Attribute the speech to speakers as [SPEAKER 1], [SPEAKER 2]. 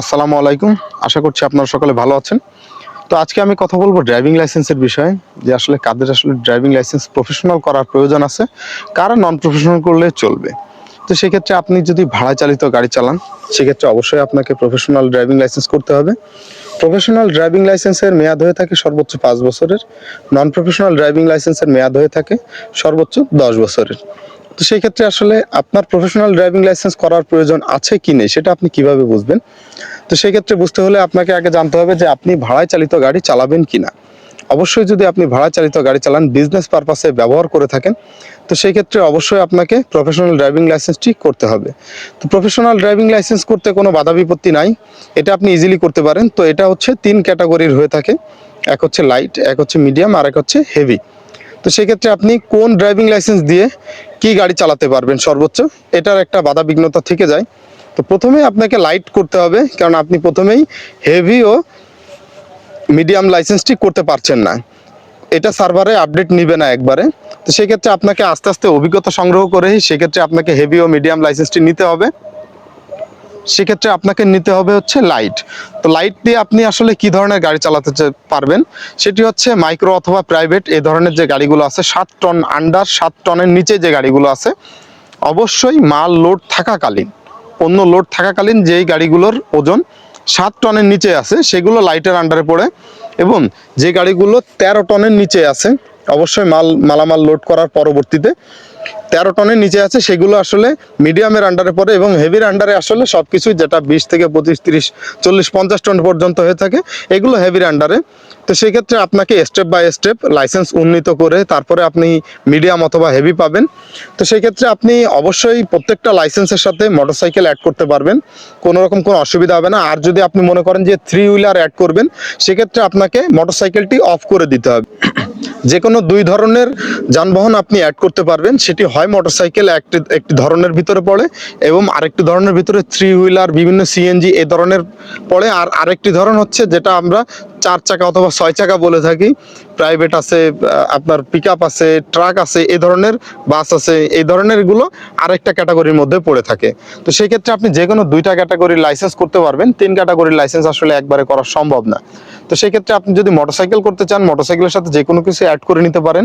[SPEAKER 1] আসসালামু আলাইকুম। আশা করছি আপনারা সকলে ভালো আছেন। তো আজকে আমি কথা বলব ড্রাইভিং লাইসেন্সের বিষয়ে, যে আসলে কাদের আসলে ড্রাইভিং লাইসেন্স প্রফেশনাল করার প্রয়োজন আছে, কারা নন প্রফেশনাল করলে চলবে। তো সেক্ষেত্রে আপনি যদি ভাড়া চালিত গাড়ি চালান, সেক্ষেত্রে অবশ্যই আপনাকে প্রফেশনাল ড্রাইভিং লাইসেন্স করতে হবে। প্রফেশনাল ড্রাইভিং লাইসেন্সের মেয়াদ হয়ে থাকে সর্বোচ্চ পাঁচ বছরের। নন প্রফেশনাল ড্রাইভিং লাইসেন্সের মেয়াদ হয়ে থাকে সর্বোচ্চ দশ বছরের। তো সেই ক্ষেত্রে আসলে আপনার প্রফেশনাল ড্রাইভিং লাইসেন্স করার প্রয়োজন আছে কি নেই, সেটা আপনি কীভাবে বুঝবেন? তো সেই ক্ষেত্রে বুঝতে হলে আপনাকে আগে জানতে হবে যে আপনি ভাড়ায় চালিত গাড়ি চালাবেন কিনা। অবশ্যই যদি আপনি ভাড়া চালিত গাড়ি চালান বিজনেস পারপাসে ব্যবহার করে থাকেন, তো সেই ক্ষেত্রে অবশ্যই আপনাকে প্রফেশনাল ড্রাইভিং লাইসেন্সটি করতে হবে। তো প্রফেশনাল ড্রাইভিং লাইসেন্স করতে কোনো বাধা বিপত্তি নাই, এটা আপনি ইজিলি করতে পারেন। তো এটা হচ্ছে তিন ক্যাটাগরির হয়ে থাকে, এক হচ্ছে লাইট এক হচ্ছে মিডিয়াম আর এক হচ্ছে হেভি তো সেক্ষেত্রে আপনি কোন ড্রাইভিং লাইসেন্স দিয়ে কি গাড়ি চালাতে পারবেন সর্বোচ্চ? এটার একটা বাধা বিঘ্নতা থেকে যায়। তো প্রথমে আপনাকে লাইট করতে হবে, কারণ আপনি প্রথমেই হেভি ও মিডিয়াম লাইসেন্সটি করতে পারছেন না। এটা সার্ভারে আপডেট নিবে না একবারে। তো সেক্ষেত্রে আপনাকে আস্তে আস্তে অভিজ্ঞতা সংগ্রহ করেই সেক্ষেত্রে আপনাকে হেভি ও মিডিয়াম লাইসেন্সটি নিতে হবে। সেক্ষেত্রে আপনাকে নিতে হবে হচ্ছে লাইট তো লাইট দিয়ে আপনি আসলে কি ধরনের গাড়ি চালাতে পারবেন? সেটি হচ্ছে মাইক্রো অথবা প্রাইভেট এই ধরনের যে গাড়িগুলো আছে, সাত টন আন্ডার সাত টনের নিচে যে গাড়িগুলো আছে, অবশ্যই মাল লোড থাকাকালীন অন্য লোড থাকাকালীন যেই গাড়িগুলোর ওজন সাত টনের নিচে আছে, সেগুলো লাইটের আন্ডারে পড়ে এবং যে গাড়িগুলো তেরো টনের নিচে আছে অবশ্যই মাল, মালামাল লোড করার পরবর্তীতে। তেরো টনের নিচে আছে, সেগুলো আসলে মিডিয়ামের আন্ডারে পড়ে এবং হেভির আন্ডারে আসলে সব কিছুই যেটা বিশ থেকে পঁচিশ, তিরিশ, চল্লিশ, পঞ্চাশ টন পর্যন্ত হয়ে থাকে, এগুলো হেভির আন্ডারে তো সেক্ষেত্রে আপনাকে স্টেপ বাই স্টেপ লাইসেন্স উন্নীত করে তারপরে আপনি মিডিয়াম অথবা হেভি পাবেন। তো সেক্ষেত্রে আপনি অবশ্যই প্রত্যেকটা লাইসেন্সের সাথে মোটরসাইকেল অ্যাড করতে পারবেন কোনো রকম কোনো অসুবিধা হবে না। আর যদি আপনি মনে করেন যে থ্রি হুইলার অ্যাড করবেন, সেক্ষেত্রে আপনাকে মোটরসাইকেলটি অফ করে দিতে হবে। যে কোনো দুই ধরনের যানবাহন আপনি অ্যাড করতে পারবেন। সেটি হয় মোটরসাইকেল একটি একটি ধরনের ভিতরে পড়ে এবং আরেকটি ধরনের ভিতরে থ্রি হুইলার বিভিন্ন সিএনজি এ ধরনের পড়ে। আর আরেকটি ধরন হচ্ছে যেটা আমরা চার চাকা অথবা ছয় চাকা বলে থাকি। প্রাইভেট আছে আপনার পিক আছে ট্রাক আছে এই ধরনের বাস আছে, এই ধরনেরগুলো আরেকটা ক্যাটাগরির মধ্যে পড়ে থাকে। তো সেই ক্ষেত্রে আপনি যে কোনো দুইটা ক্যাটাগরির লাইসেন্স করতে পারবেন, তিন ক্যাটাগরির লাইসেন্স আসলে একবারে করা সম্ভব না। তো সেক্ষেত্রে আপনি যদি মোটরসাইকেল করতে চান মোটরসাইকেলের সাথে যে কোনো কিছু অ্যাড করে নিতে পারেন।